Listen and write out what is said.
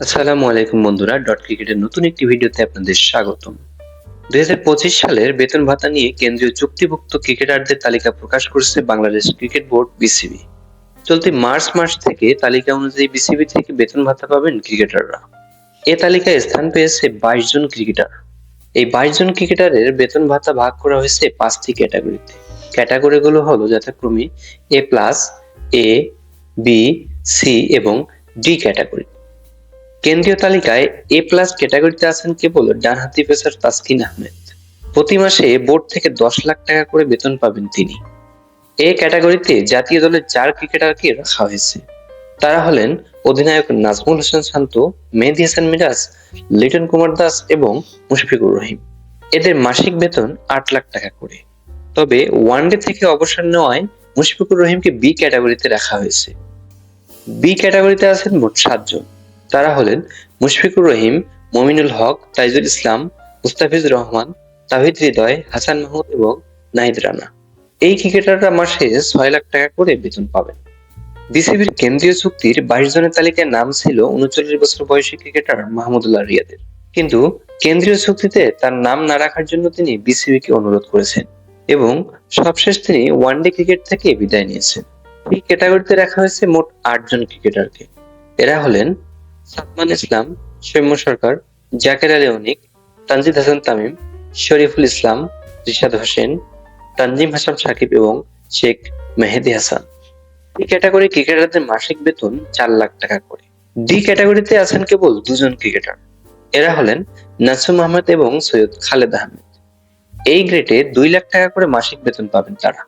আসসালামু আলাইকুম বন্ধুরা, ডট ক্রিকেটের নতুন একটি ভিডিওতে আপনাদের স্বাগতম। দুই সালের বেতন ভাতা নিয়ে কেন্দ্রীয় চুক্তিভুক্ত ক্রিকেটারদের তালিকা প্রকাশ করেছে বাংলাদেশ ক্রিকেট বোর্ড বিসিবি। চলতি মার্চ মাস থেকে তালিকা অনুযায়ী বিসিবি থেকে বেতন ভাতা পাবেন ক্রিকেটাররা। এ তালিকায় স্থান পেয়েছে বাইশ জন ক্রিকেটার। এই বাইশ জন ক্রিকেটারের বেতন ভাতা ভাগ করা হয়েছে পাঁচটি ক্যাটাগরিতে। ক্যাটাগরিগুলো হলো যথাক্রমে A plus, A, B, C এবং ডি ক্যাটাগরি কেন্দ্রীয় তালিকায় এ প্লাস ক্যাটাগরিতে আছেন কেবল ডানহাতি পেসার তাসকিন আহমেদ। প্রতি মাসে বোর্ড থেকে দশ লাখ টাকা করে বেতন পাবেন তিনি। এ ক্যাটাগরিতে জাতীয় দলের চার ক্রিকেটারকে রাখা হয়েছে। তারা হলেন অধিনায়ক নাজমুল হোসেন শান্ত, মেহেদি হাসান মিরাজ, লিটন কুমার দাস এবং মুশফিকুর রহিম। এদের মাসিক বেতন আট লাখ টাকা করে। তবে ওয়ানডে থেকে অবসর নেওয়ায় মুশফিকুর রহিমকে বি ক্যাটাগরিতে রাখা হয়েছে। বি ক্যাটাগরিতে আছেন মোট সাতজন। তারা হলেন মুশফিকুর রহিম, মমিনুল হক, তাইজুল ইসলাম মুস্তাফিজুর রহমান, তাহিদ হৃদয়, হাসান মাহমুদ এবং নাহিদ রানা। এই ক্রিকেটাররা মাসে ছয় লাখ টাকা করে বেতন পাবেন। বিসিবির কেন্দ্রীয় চুক্তির বাইশ জনের তালিকায় নাম ছিল উনচল্লিশ বছর বয়সী ক্রিকেটার মাহমুদুল্লাহ রিয়াদের। কিন্তু কেন্দ্রীয় চুক্তিতে তার নাম না রাখার জন্য তিনি বিসিবিকে অনুরোধ করেছেন এবং সবশেষ তিনি ওয়ানডে ক্রিকেট থেকে বিদায় নিয়েছেন। এই ক্যাটাগরিতে রাখা হয়েছে মোট আটজন ক্রিকেটারকে। এরা হলেন সালমান ইসলাম, সৌম্য সরকার, জাকের আলী অনিক, তানজিদ হাসান তামিম, শরীফুল ইসলাম, রিশাদ হোসেন, তানজিম হাসান সাকিব এবং শেখ মেহেদি হাসান। এই ক্যাটাগরি ক্রিকেটারদের মাসিক বেতন চার লাখ টাকা করে। ডি ক্যাটাগরিতে আছেন কেবল দুজন ক্রিকেটার। এরা হলেন নাসুম আহমেদ এবং সৈয়দ খালেদ আহমেদ। এই গ্রেডে দুই লাখ টাকা করে মাসিক বেতন পাবেন তারা।